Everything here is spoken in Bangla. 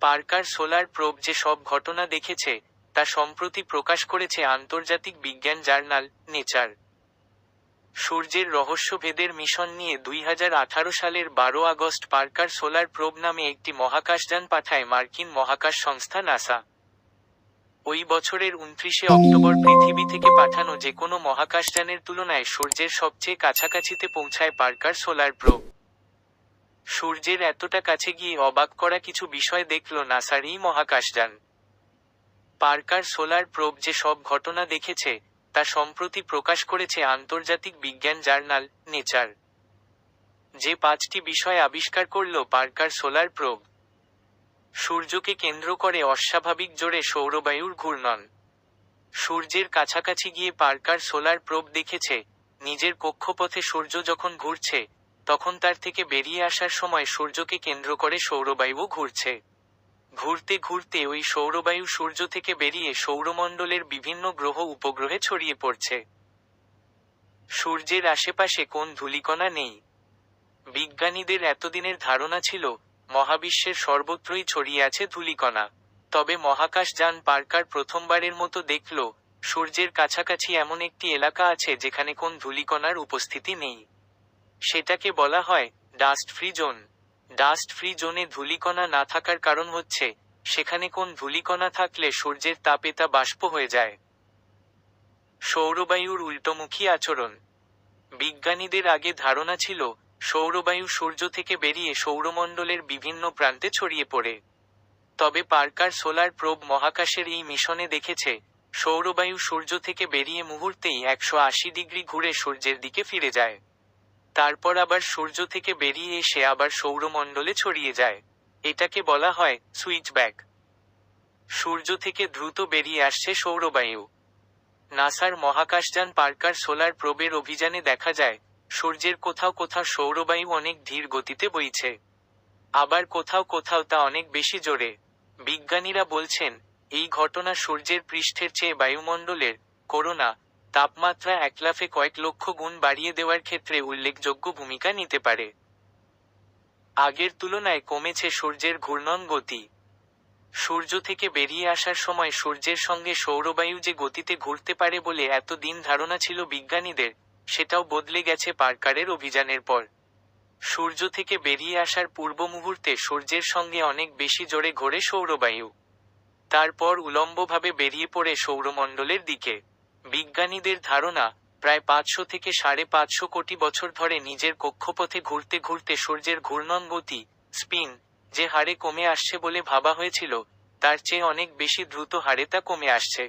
পার্কার সোলার প্রোব যে সব ঘটনা দেখেছে, তা সম্প্রতি প্রকাশ করেছে আন্তর্জাতিক বিজ্ঞান জার্নাল, নেচার। সূর্যের রহস্যভেদের মিশন নিয়ে দুই হাজার আঠারো সালের বারো আগস্ট পার্কার সোলার প্রোব নামে একটি মহাকাশযান পাঠায় মার্কিন মহাকাশ সংস্থা নাসা। ওই বছরের উনত্রিশে অক্টোবর পৃথিবী থেকে পাঠানো যে কোনো মহাকাশযানের তুলনায় সূর্যের সবচেয়ে কাছাকাছিতে পৌঁছায় পার্কার সোলার প্রোব। সূর্যের এতটা কাছে গিয়ে অবাক করা কিছু বিষয় দেখল নাসার মহাকাশযান। পার্কার সোলার প্রোব যে সব ঘটনা দেখেছে, তা সম্প্রতি প্রকাশ করেছে আন্তর্জাতিক বিজ্ঞান জার্নাল, নেচার। যে পাঁচটি বিষয় আবিষ্কার করল পার্কার সোলার প্রোব, সূর্যকে কেন্দ্র করে অস্বাভাবিক জোরে সৌরবায়ুর ঘূর্ণন। সূর্যের কাছাকাছি গিয়ে পার্কার সোলার প্রোব দেখেছে, নিজের কক্ষপথে সূর্য যখন ঘুরছে তখন তার থেকে বেরিয়ে আসার সময় সূর্যকে কেন্দ্র করে সৌরবায়ু ঘুরছে। ঘুরতে ঘুরতে ওই সৌরবায়ু সূর্য থেকে বেরিয়ে সৌরমণ্ডলের বিভিন্ন গ্রহ উপগ্রহে ছড়িয়ে পড়ছে। সূর্যের আশেপাশে কোন ধূলিকণা নেই। বিজ্ঞানীদের এতদিনের ধারণা ছিল, মহাবিশ্বের সর্বত্রই ছড়িয়ে আছে ধূলিকণা। তবে মহাকাশযান পার্কার প্রথমবারের মতো দেখল, সূর্যের কাছাকাছি এমন একটি এলাকা আছে যেখানে কোন ধূলিকণার উপস্থিতি নেই। সেটাকে বলা হয় dust free zone dust free জোনে ধূলিকণা না থাকার কারণ হচ্ছে, সেখানে কোন ধূলিকণা থাকলে সূর্যের তাপে তা বাষ্প হয়ে যায়। সৌরবায়ুর উল্টোমুখী আচরণ। বিজ্ঞানীদের আগে ধারণা ছিল, সৌরবায়ু সূর্য থেকে বেরিয়ে সৌরমণ্ডলের বিভিন্ন প্রান্তে ছড়িয়ে পড়ে। তবে পার্কার সোলার প্রোব মহাকাশের এই মিশনে দেখেছে, সৌরবায়ু সূর্য থেকে বেরিয়ে মুহূর্তেই একশো আশি ডিগ্রি ঘুরে সূর্যের দিকে ফিরে যায়। তারপর আবার সূর্য থেকে বেরিয়ে এসে আবার সৌরমণ্ডলে ছড়িয়ে যায়। এটাকে বলা হয় সুইচ ব্যাক সূর্য থেকে দ্রুত বেরিয়ে আসছে সৌরবায়ু। নাসার মহাকাশযান পার্কার সোলার প্রোবের অভিযানে দেখা যায়, সূর্যের কোথাও কোথাও সৌরবায়ু অনেক ধীর গতিতে বইছে। আবার কোথাও কোথাও তা অনেক বেশি জোরে। বিজ্ঞানীরা বলছেন, এই ঘটনা সূর্যের পৃষ্ঠের চেয়ে বায়ুমণ্ডলের, করোনা তাপমাত্রা একলাফে কয়েক লক্ষ গুণ বাড়িয়ে দেওয়ার ক্ষেত্রে উল্লেখযোগ্য ভূমিকা নিতে পারে। আগের তুলনায় কমেছে সূর্যের ঘূর্ণন গতি। সূর্য থেকে বেরিয়ে আসার সময় সূর্যের সঙ্গে সৌরবায়ু যে গতিতে ঘুরতে পারে বলে এত দিন ধারণা ছিল বিজ্ঞানীদের, সেটাও বদলে গেছে পার্কারের অভিযানের পর। সূর্য থেকে বেরিয়ে আসার পূর্ব মুহূর্তে সূর্যের সঙ্গে অনেক বেশি জোরে ঘোরে সৌরবায়ু। তারপর উলম্বভাবে বেরিয়ে পড়ে সৌরমণ্ডলের দিকে। বিজ্ঞানীদের ধারণা, প্রায় পাঁচশো থেকে সাড়ে পাঁচশো কোটি বছর ধরে নিজের কক্ষপথে ঘুরতে ঘুরতে সূর্যের ঘূর্ণন গতি স্পিন, যে হারে কমে আসছে বলে ভাবা হয়েছিল, তার চেয়ে অনেক বেশি দ্রুত হারে তা কমে আসছে।